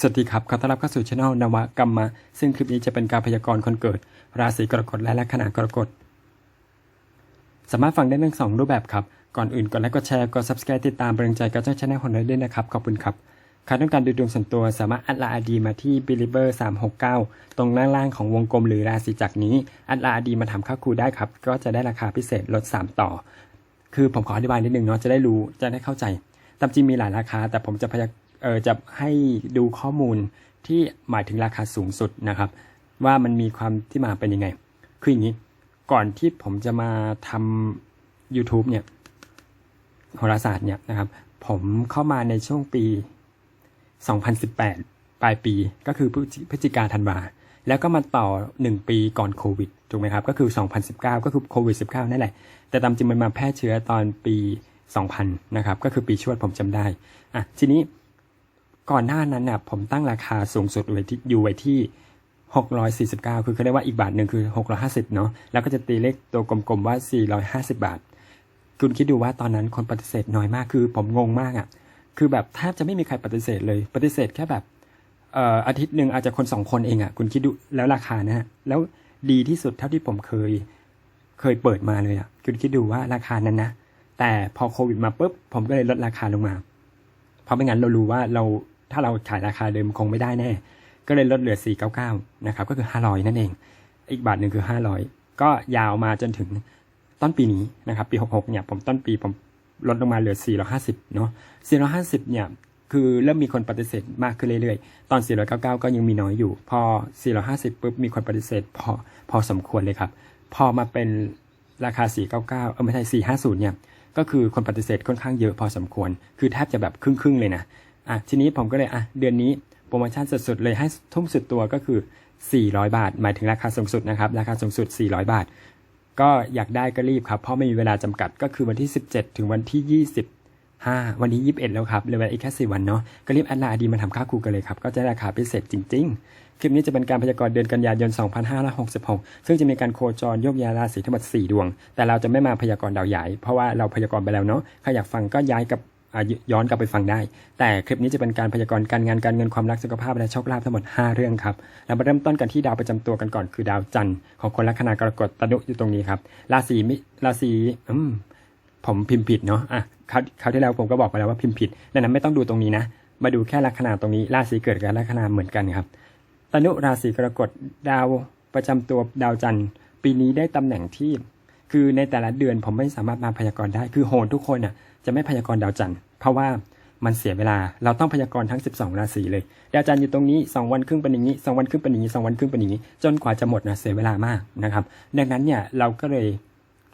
สวัสดีครับ ขอต้อนรับเข้าสู่ช anel นวกรรมะ ซึ่งคลิปนี้จะเป็นการพยากรณ์คนเกิด ราศีกรกฎและลัคนากรกฎ สามารถฟังได้ทั้งสองรูปแบบครับ ก่อนอื่นกดไลค์ กดแชร์ กด subscribe ติดตามเป็นกำลังใจกับช่องช anel ของเราด้วยนะครับ ขอบคุณครับ ใครต้องการดูดวงส่วนตัวสามารถอัดลาอดีมาที่ believer 369 ตรงล่างๆของวงกลมหรือราศีจักนี้ อัดลาอดีมาทำค่าครูได้ครับ ก็จะได้ราคาพิเศษลด 3 ต่อ คือผมขออธิบายนิดนึงเนาะ จะได้รู้ จะได้เข้าใจ ตามจริงมีหลายราคา แต่ผมจะพยาก เออจะให้ดูข้อมูลที่หมายถึงราคาสูงสุดนะครับ ว่ามันมีความที่มาเป็นยังไง คืออย่างนี้ ก่อนที่ผมจะมาทำ YouTube เนี่ยโหราศาสตร์เนี่ยนะครับ ผมเข้ามาในช่วงปี 2018 ปลายปีก็คือพฤศจิกาธันวาแล้วก็มาต่อ 1 ปีก่อนโควิดถูกไหมครับ ก็คือ 2019 ก็คือโควิด 19 นั่นแหละ แต่ตามจริงมันมาแพร่เชื้อตอนปี 2000 นะครับ ก็คือปีชวดผมจำได้ อะ ทีนี้ ก่อนหน้านั้นน่ะผมตั้งราคาสูงสุดไว้ที่อยู่ไว้ที่ 649 คือเขาเรียกว่าอีกบาทหนึ่งคือ 650 เนาะแล้วก็จะตีเลขตัวกลมๆว่า 450 บาท คุณคิดดูว่าตอนนั้นคนปฏิเสธน้อยมากคือผมงงมากอะ่ะคือแบบแทบจะไม่มีใครปฏิเสธเลยปฏิเสธแค่แบบเอ่ออาทิตย์หนึ่งอาจจะคนสองคนเองอะ่ะคุณคิดดูแล้วราคานะฮะแล้วดีที่สุดเท่าที่ผมเคยเคยเปิดมาเลยอะ่ะคุณคิดดูว่าราคานั้นนะแต่พอโควิดมาปุ๊บผมก็เลยลดราคาลงมา เพราะไม่งั้นเรารู้ว่าเรา ถ้าเราขายราคาเดิมคงไม่ได้แน่ ก็เลยลดเหลือ 499 นะครับ ก็คือ 500 นั่นเอง อีกบาทหนึ่งคือ 500 ก็ยาวมาจนถึงต้นปีนี้นะครับ ปี 66 เนี่ย ผมต้นปีผมลดลงมาเหลือ 450 เนาะ 450 เนี่ย คือเริ่มมีคนปฏิเสธมากขึ้นเรื่อยๆ ตอน 499 ก็ยังมีน้อยอยู่ พอ 450 ปุ๊บ มีคนปฏิเสธพอพอสมควรเลยครับ พอมาเป็นราคา 499 เออไม่ใช่ 450 เนี่ย ก็คือคนปฏิเสธค่อนข้างเยอะพอสมควร คือแทบจะแบบครึ่งๆเลยนะ อะทีนี้ผมก็เลยอะเดือนนี้โปรโมชั่นสุดๆเลยให้ทุ่มสุดตัวก็คือ 400 บาท หมายถึงราคาสูงสุดนะครับ ราคาสูงสุด 400 บาท ก็อยากได้ก็รีบครับ เพราะไม่มีเวลาจำกัดก็คือวันที่ 17 ถึงวันที่ 25 วันนี้ 21 แล้วครับเหลือเวลาอีกแค่4วันเนาะก็รีบแอดไลน์ดีมาทำค่าครูกันเลยครับ ก็จะราคาพิเศษจริง ๆ คลิปนี้จะเป็นการพยากรณ์เดือนกันยายน 2566 ซึ่งจะมีการโคจรโยกย้ายราศีทั้งหมด 4 ดวง แต่เราจะไม่มาพยากรณ์ดาวใหญ่เพราะว่าเราพยากรณ์ไปแล้วเนาะใครอยากฟังก็ย้ายกับ ย้อนกลับไปฟังได้ แต่คลิปนี้จะเป็นการพยากรณ์การงานการเงินความรักสุขภาพและโชคลาภทั้งหมด 5 เรื่องครับเรามาเริ่มต้นกันที่ดาวประจำตัวกันก่อนคือดาวจันทร์ของคนลัคนากรกฎตนุอยู่ตรงนี้ครับราศีมิราศีอืมผมพิมพ์ผิดเนาะอะคราวคราวที่แล้วผมก็บอกไปแล้วว่าพิมพ์ผิดดังนั้นไม่ต้องดูตรงนี้นะ มาดูแค่ลัคนาตรงนี้ราศีเกิดกับลัคนาเหมือนกันครับตนุราศีกรกฎดาวประจำตัวดาวจันทร์ปีนี้ได้ตำแหน่งที่คือในแต่ละเดือนผมไม่สามารถมาพยากรณ์ได้ คือโหนทุกคนน่ะ จะไม่พยากรณ์ดาวจันทร์เพราะว่ามันเสียเวลา เราต้องพยากรณ์ทั้ง 12 ราศีเลยดาวจันทร์อยู่ตรงนี้ 2 วันครึ่งเป็นอย่างนี้2วันครึ่งเป็นอย่างนี้2วันครึ่งเป็นอย่างนี้ จนกว่าจะหมดนะเสียเวลามากนะครับ ดังนั้นเนี่ยเราก็เลย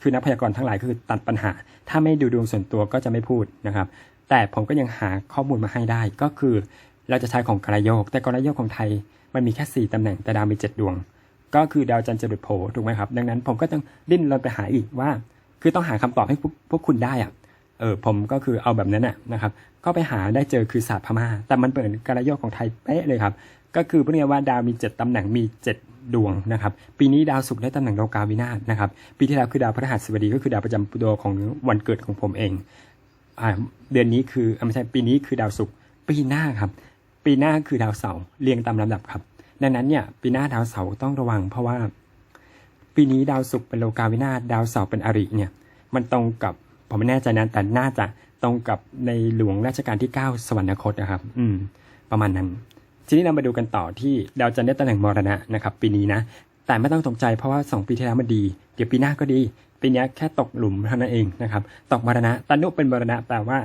คือนักพยากรณ์ทั้งหลายคือตัดปัญหา ถ้าไม่ดูดวงส่วนตัวก็จะไม่พูดนะครับ แต่ผมก็ยังหาข้อมูลมาให้ได้ ก็คือเราจะใช้ของกรโยก แต่กรโยกของไทยมันมีแค่ 4ตำแหน่งแต่ดาวมี 7 ดวง ก็คือดาวจันทร์จรดโผถูกไหมครับ ดังนั้นผมก็ต้องดิ้นรนไปหาอีกว่า คือต้องหาคำตอบให้พวกคุณได้อะ เออผมก็คือเอาแบบนั้นน่ะนะครับก็ไปหาได้เจอคือศาสตร์พม่า แต่มันเปิดกรโยกของไทยเป๊ะเลยครับ ก็คือพูดง่ายว่าดาวมี 7ตำแหน่งมี 7 ดวงนะครับ ปีนี้ดาวศุกร์ได้ตำแหน่งโลกาวินาศนะครับ ปีที่แล้วคือดาวพฤหัสบดีก็คือดาวประจำตัวของวันเกิดของผมเองอ่าเดือนนี้คืออไม่ใช่ปีนี้คือดาวศุกร์ปีหน้าครับ ปีหน้าคือดาวเสาร์เรียงตามลำดับครับ ดังนั้นเนี่ยปีหน้าดาวเสาร์ต้องระวัง เพราะว่า ปีนี้ดาวศุกร์เป็นโลกาวินาศดาวเสาร์เป็นอริเนี่ยมันตรงกับ ผมไม่แน่ใจนะแต่น่าจะตรงกับในหลวงรัชกาลที่ 9 สวรรคตนะครับ อืม ประมาณนั้น ทีนี้เรามาดูกันต่อที่ดาวจันทร์ได้ตำแหน่งมรณะนะครับ ปีนี้นะ แต่ไม่ต้องตกใจเพราะว่า 2 ปีที่แล้วมันดี เดี๋ยวปีหน้าก็ดี ปีนี้แค่ตกหลุมเท่านั้นเองนะครับ ตกมรณะตนุเป็นมรณะแปลว่า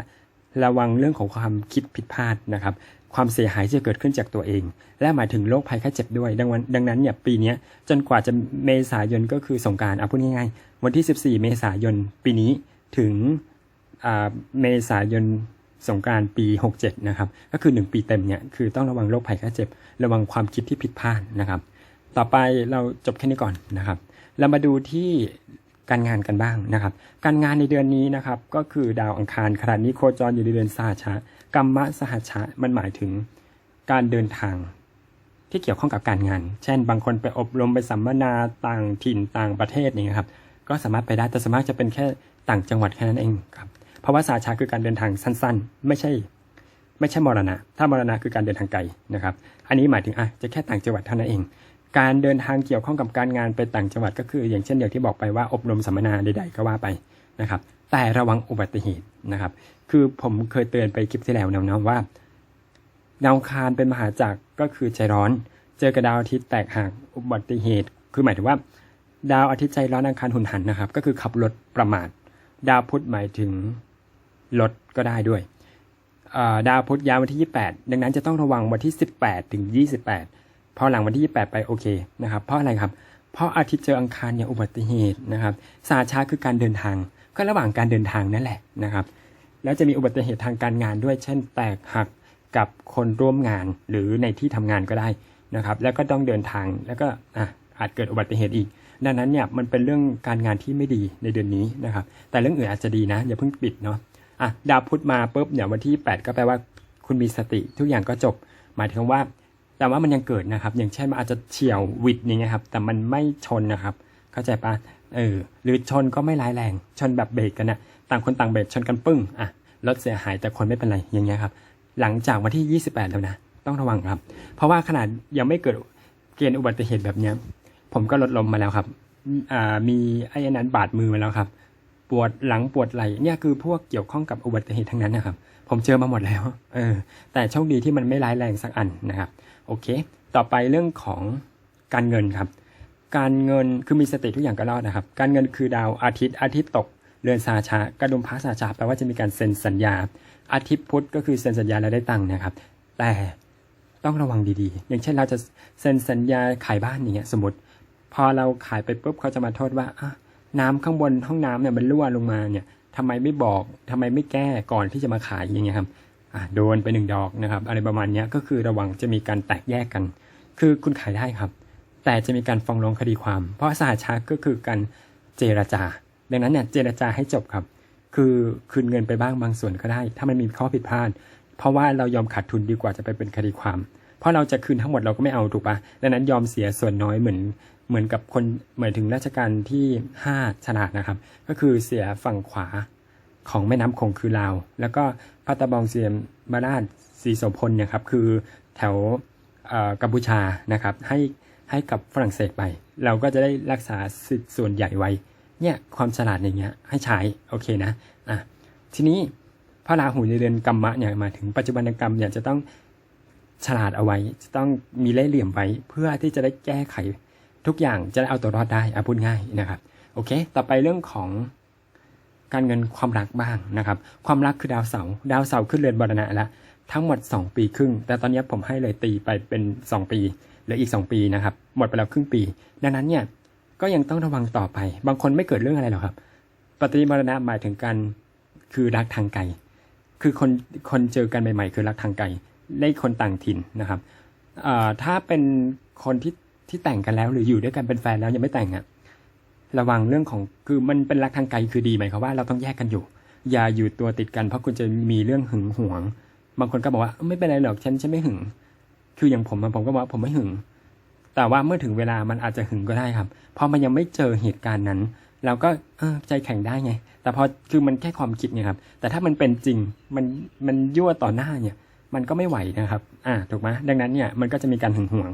ระวังเรื่องของความคิดผิดพลาดนะครับ ความเสียหายที่จะเกิดขึ้นจากตัวเอง และหมายถึงโรคภัยไข้เจ็บด้วย ดังนั้นดังนั้นเนี่ยปีนี้จนกว่าจะเมษายนก็คือสงการเอาพูดง่ายๆวันที่ 14 เมษายนปีนี้ ถึงเมษายนสงการปี 67 นะครับ ก็คือ 1 ปีเต็มเนี่ย คือต้องระวังโรคภัยไข้เจ็บ ระวังความคิดที่ผิดพลาดนะครับ ต่อไปเราจบแค่นี้ก่อนนะครับ เรามาดูที่การงานกันบ้างนะครับ การงานในเดือนนี้นะครับ ก็คือดาวอังคารขณะนี้โคจรอยู่ในเดือนสหชะกรรมะสหชะมันหมายถึงการเดินทางที่เกี่ยวข้องกับการงาน เช่น บางคนไปอบรมไปสัมมนาต่างถิ่นต่างประเทศนี่ครับ ก็สามารถไปได้แต่สามารถจะเป็นแค่ ต่างจังหวัดแค่นั้นเองครับ เพราะว่าสาชาคือการเดินทางสั้น ๆ ไม่ใช่ ไม่ใช่มรณะ ถ้ามรณะคือการเดินทางไกลนะครับ อันนี้หมายถึงอะจะแค่ต่างจังหวัดเท่านั้นเอง การเดินทางเกี่ยวข้องกับการงานไปต่างจังหวัดก็คือ อย่างเช่นอย่างที่บอกไปว่าอบรมสัมมนาใดๆก็ว่าไปนะครับ แต่ระวังอุบัติเหตุนะครับ คือผมเคยเตือนไปคลิปที่แล้วนะว่าดาวคารเป็นมหาจักรก็คือใจร้อน เจอกับดาวอาทิตย์แตกหักอุบัติเหตุ คือหมายถึงว่า ดาวอาทิตย์ใจร้อนอังคารหุนหันนะครับ ก็คือขับรถประมาท ดาวพุธหมายถึงรถก็ได้ด้วย ดาวพุธย้ายวันที่ 28 ดังนั้นจะต้องระวังวันที่ 18 ถึง 28 พอหลังวันที่ 28 ไปโอเคนะครับ เพราะอะไรครับ เพราะอาทิตย์เจออังคารเนี่ยอุบัติเหตุนะครับสาช้าคือการเดินทาง ก็ระหว่างการเดินทางนั่นแหละนะครับ แล้วจะมีอุบัติเหตุทางการงานด้วย เช่น แตกหักกับคนร่วมงานหรือในที่ทำงานก็ได้นะครับ แล้วก็ต้องเดินทางแล้วก็ออาจเกิดอุบัติเหตุอีก ดังนั้นเนี่ยมันเป็นเรื่องการงานที่ไม่ดีในเดือนนี้นะครับ แต่เรื่องอื่นอาจจะดีนะอย่าเพิ่งปิดเนาะอะดาวพุธมาปุ๊บเนี่ยวันที่ 8 ก็แปลว่าคุณมีสติทุกอย่างก็จบ หมายถึงว่า แต่ว่ามันยังเกิดนะครับ อย่างเช่นมันอาจจะเฉียววิดอย่างเงี้ยครับ แต่มันไม่ชนนะครับ เข้าใจปะเออหรือชนก็ไม่ร้ายแรง ชนแบบเบรกกันนะต่างคนต่างเบรกชนกันปึ้งอะรถเสียหายแต่คนไม่เป็นไรอย่างเงี้ยครับ หลังจากวันที่ 28 แล้วนะ ต้องระวังครับ เพราะว่าขนาดยังไม่เกิดเกณฑ์อุบัติเหตุแบบเนี้ย ผมก็ลดลมมาแล้วครับอ่ามีไอ้อันนั้นบาดมือมาแล้วครับ ปวดหลังปวดไหล่เนี่ยคือพวกเกี่ยวข้องกับอุบัติเหตุทั้งนั้นนะครับ ผมเจอมาหมดแล้ว เออ แต่โชคดีที่มันไม่ร้ายแรงสักอันนะครับ โอเค ต่อไปเรื่องของการเงินครับ การเงินคือมีสติทุกอย่างก็รอดนะครับ การเงินคือดาวอาทิตย์อาทิตย์ตกเรือนสาชากระดุมพระสาชาแปลว่าจะมีการเซ็นสัญญา อาทิตย์พุธก็คือเซ็นสัญญาแล้วได้ตังค์นะครับ แต่ต้องระวังดีๆ อย่างเช่นเราจะเซ็นสัญญาขายบ้านอย่างเงี้ยสมมติ พอเราขายไปปุ๊บเขาจะมาโทษว่าอะน้ำข้างบนห้องน้ำเนี่ยมันรั่วลงมาเนี่ยทำไมไม่บอกทำไมไม่แก้ก่อนที่จะมาขายอย่างเงี้ยครับอะโดนไปหนึ่งดอกนะครับ อะไรประมาณเนี้ยก็คือระวังจะมีการแตกแยกกัน คือคุณขายได้ครับ แต่จะมีการฟ้องร้องคดีความ เพราะสหชาก็คือการเจรจา ดังนั้นเนี่ยเจรจาให้จบครับ คือคืนเงินไปบ้างบางส่วนก็ได้ ถ้ามันมีข้อผิดพลาด เพราะว่าเรายอมขาดทุนดีกว่าจะไปเป็นคดีความ เพราะเราจะคืนทั้งหมดเราก็ไม่เอาถูกปะดังนั้นยอมเสียส่วนน้อยเหมือน เหมือนกับคนหมายถึงราชการที่5ฉลาดนะครับ ก็คือเสียฝั่งขวาของแม่น้ำคงคือลาว แล้วก็พัตาบองเซียมมาราชศรีโสพลเนี่ยครับคือแถวกัมพูชานะครับให้ให้กับฝรั่งเศสไป เราก็จะได้รักษาสิทธิ์ส่วนใหญ่ไว้ เนี่ยความฉลาดอย่างเงี้ยให้ใช้โอเคนะอะทีนี้พระราหูในเรือนกรรมะเนี่ยมาถึงปัจจุบันกรรมเนี่ยจะต้องฉลาดเอาไว้ จะต้องมีเล่ห์เหลี่ยมไว้ เพื่อที่จะได้แก้ไข ทุกอย่างจะได้เอาตัวรอดได้อะพูดง่ายนะครับ โอเค ต่อไปเรื่องของการเงินความรักบ้างนะครับ ความรักคือดาวเสาร์ดาวเสาร์ขึ้นเรือนบรณะแล้วทั้งหมด 2 ปีครึ่ง แต่ตอนนี้ผมให้เลยตีไปเป็น 2 ปีเหลืออีก 2 ปีนะครับ หมดไปแล้วครึ่งปี ดังนั้นเนี่ยก็ยังต้องระวังต่อไป บางคนไม่เกิดเรื่องอะไรหรอกครับ ปฏิมรณะหมายถึงการคือรักทางไกล คือคนคนเจอกันใหม่ๆ คือรักทางไกลได้คนต่างถิ่นนะครับถ้าเป็นคนที่ ที่แต่งกันแล้วหรืออยู่ด้วยกันเป็นแฟนแล้วยังไม่แต่งอะระวังเรื่องของคือมันเป็นรักทางไกลคือดีหมายความว่าเราต้องแยกกันอยู่ อย่าอยู่ตัวติดกันเพราะคุณจะมีเรื่องหึงหวง บางคนก็บอกว่าไม่เป็นไรหรอกฉันฉันไม่หึง คืออย่างผมผมก็บอกว่าผมไม่หึง แต่ว่าเมื่อถึงเวลามันอาจจะหึงก็ได้ครับเพราะมันยังไม่เจอเหตุการณ์นั้น เราก็ใจแข็งได้ไง แต่พอคือมันแค่ความคิดไงครับ แต่ถ้ามันเป็นจริงมันมันยั่วต่อหน้าเนี่ย มันก็ไม่ไหวนะครับ อ่าถูกไหมดังนั้นเนี่ยมันก็จะมีการหึงหวง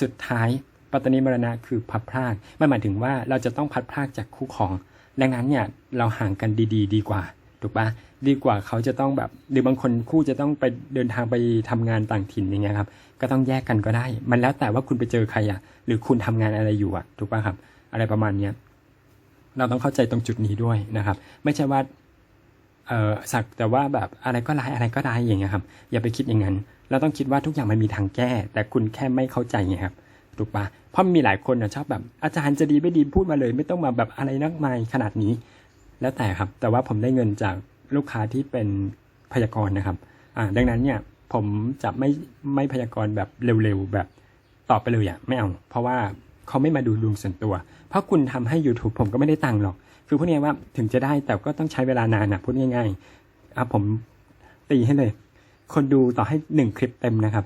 สุดท้าย ปัตตานีมรณะคือพัดพรากมันหมายถึงว่าเราจะต้องพัดพรากจากคู่ครองดังนั้นเนี่ยเราห่างกันดีๆดีกว่าถูกปะดีกว่าเขาจะต้องแบบหรือบางคนคู่จะต้องไปเดินทางไปทำงานต่างถิ่นอย่างเงี้ยครับ ก็ต้องแยกกันก็ได้ มันแล้วแต่ว่าคุณไปเจอใครอะ หรือคุณทำงานอะไรอยู่อะ ถูกปะครับ อะไรประมาณเนี้ยเราต้องเข้าใจตรงจุดนี้ด้วยนะครับ ไม่ใช่ว่าเออสักแต่ว่าแบบอะไรก็ร้ายอะไรก็ได้อย่างเงี้ยครับ อย่าไปคิดอย่างนั้น เราต้องคิดว่าทุกอย่างมันมีทางแก้ แต่คุณแค่ไม่เข้าใจไงครับ ถูกปะเพราะมีหลายคนนะชอบแบบอาจารย์จะดีไม่ดีพูดมาเลย ไม่ต้องมาแบบอะไรนักมายขนาดนี้ แล้วแต่ครับ แต่ว่าผมได้เงินจากลูกค้าที่เป็นพยากรณ์นะครับอ่าดังนั้นเนี่ยผมจะไม่ไม่พยากรณ์แบบเร็วๆแบบตอบไปเลยอะไม่เอา เพราะว่าเขาไม่มาดูดวงส่วนตัว เพราะคุณทำให้ YouTube ผมก็ไม่ได้ตังค์หรอก คือพูดง่ายว่าถึงจะได้แต่ก็ต้องใช้เวลานานนะพูดง่ายๆอะผมตีให้เลย คนดูต่อให้หนึ่งคลิปเต็มนะครับ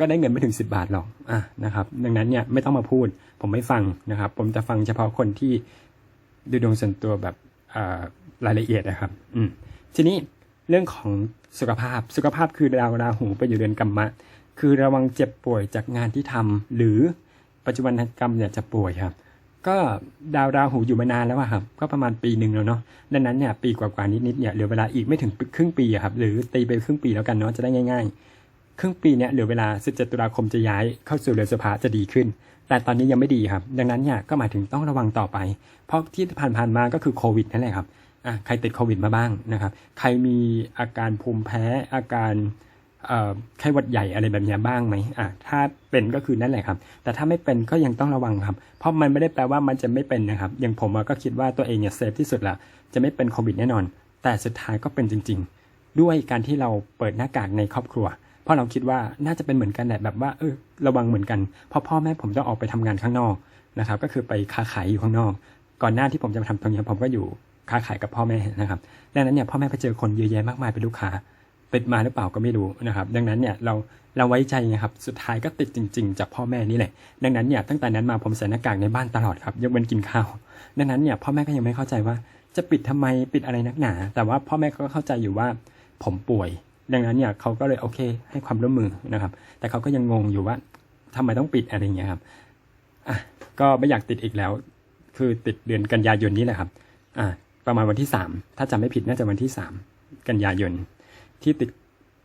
ก็ได้เงินไม่ถึง 10 บาทหรอกอะนะครับ ดังนั้นเนี่ยไม่ต้องมาพูด ผมไม่ฟังนะครับ ผมจะฟังเฉพาะคนที่ดูดวงส่วนตัวแบบรายละเอียดนะครับอืมทีนี้เรื่องของสุขภาพสุขภาพคือดาวราหูไปอยู่เดือนกัมมะ คือระวังเจ็บป่วยจากงานที่ทำหรือปัจจุบันกรรมเนี่ยจะป่วยครับ ก็ดาวราหูอยู่มานานแล้วอะครับ ก็ประมาณปีหนึ่งแล้วเนาะดังนั้นเนี่ยปีกว่าๆนิดๆเนี่ยเหลือเวลาอีกไม่ถึงครึ่งปีครับ หรือตีไปครึ่งปีแล้วกันเนาะจะได้ง่าย ๆ ครึ่งปีเนี่ยเหลือเวลา 17 ตุลาคมจะย้ายเข้าสู่เรือนสภาจะดีขึ้น แต่ตอนนี้ยังไม่ดีครับ ดังนั้นเนี่ยก็หมายถึงต้องระวังต่อไป เพราะที่ผ่านๆมาก็คือโควิดนั่นแหละครับอะใครติดโควิดมาบ้างนะครับ ใครมีอาการภูมิแพ้อาการเอ่อไข้หวัดใหญ่อะไรแบบนี้บ้างไหมอะถ้าเป็นก็คือนั่นแหละครับ แต่ถ้าไม่เป็นก็ยังต้องระวังครับ เพราะมันไม่ได้แปลว่ามันจะไม่เป็นนะครับ อย่างผมก็คิดว่าตัวเองเนี่ยเซฟที่สุดละจะไม่เป็นโควิดแน่นอน แต่สุดท้ายก็เป็นจริง ๆ ด้วยการที่เราเปิดหน้ากากในครอบครัว ราะเราคิดว่าน่าจะเป็นเหมือนกันแหละแบบว่าเออระวังเหมือนกันเพราะพ่อแม่ผมต้องออกไปทำงานข้างนอกนะครับ ก็คือไปค้าขายอยู่ข้างนอก ก่อนหน้าที่ผมจะมาทำตรงนี้ผมก็อยู่ค้าขายกับพ่อแม่นะครับดังนั้นเนี่ยพ่อแม่ไปเจอคนเยอะแยะมากมายเป็นลูกค้าติดมาหรือเปล่าก็ไม่รู้นะครับ ดังนั้นเนี่ยเราเราไว้ใจนะครับสุดท้ายก็ติดจริง ๆ จากพ่อแม่นี่แหละ ดังนั้นเนี่ยตั้งแต่นั้นมาผมใส่หน้ากากในบ้านตลอดครับยกเว้นกินข้าว ดังนั้นเนี่ยพ่อแม่ก็ยังไม่เข้าใจว่าจะปิดทำไมปิดอะไรนักหนา แต่ว่าพ่อแม่ก็เข้าใจอยู่ว่าผมป่วย ดังนั้นเนี่ยเขาก็เลยโอเค ให้ความร่วมมือนะครับ แต่เขาก็ยังงงอยู่ว่าทำไมต้องปิดอะไรเงี้ยครับอะก็ไม่อยากติดอีกแล้ว คือติดเดือนกันยายนนี้แหละครับอ่าประมาณวันที่สามถ้าจำไม่ผิดน่าจะวันที่สามกันยายนที่ติด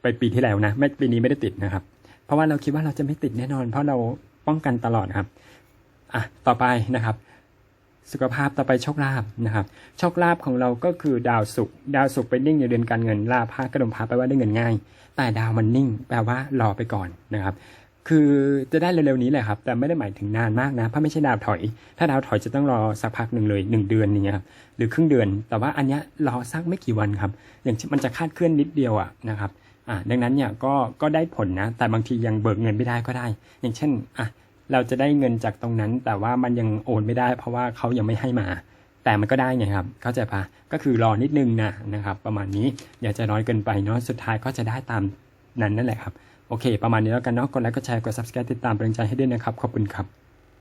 ไปปีที่แล้วนะไม่ปีนี้ไม่ได้ติดนะครับ เพราะว่าเราคิดว่าเราจะไม่ติดแน่นอน เพราะเราป้องกันตลอดครับอะต่อไปนะครับ สุขภาพต่อไปโชคลาภนะครับโชคลาภของเราก็คือดาวศุกร์ดาวศุกร์ไปนิ่งอยู่เดือนการเงินลาภะกระดมพาแปว่าได้เงินง่าย แต่ดาวมันนิ่ง แปลว่ารอไปก่อนนะครับ คือจะได้เร็วๆนี้แหละครับ แต่ไม่ได้หมายถึงนานมากนะเพราะไม่ใช่ดาวถอย ถ้าดาวถอยจะต้องรอสักพักหนึ่งเลยหนึ่งเดือนอย่ครับหรือครึ่งเดือน แต่ว่าอันนี้รอสักไม่กี่วันครับ อย่างมันจะคาดเคลื่อนนิดเดียวอะนะครับอ่าดังนั้นเนี่ยก็ก็ได้ผลนะ แต่บางทียังเบิกเงินไม่ได้ก็ได้ อย่างเช่นอะ เราจะได้เงินจากตรงนั้น แต่ว่ามันยังโอนไม่ได้ เพราะว่าเขายังไม่ให้มา แต่มันก็ได้ไงครับ เข้าใจปะก็คือรอนิดนึงนะนะครับ ประมาณนี้อย่าใจะน้อยเกินไปเนาะสุดท้ายก็จะได้ตามนั้นนั่นแหละครับโอเค ประมาณนี้แล้วกันเนาะกดไลค์กดแชร์กด subscribe ติดตามเป็นกำลังใจให้ด้วยนะครับ ขอบคุณครับ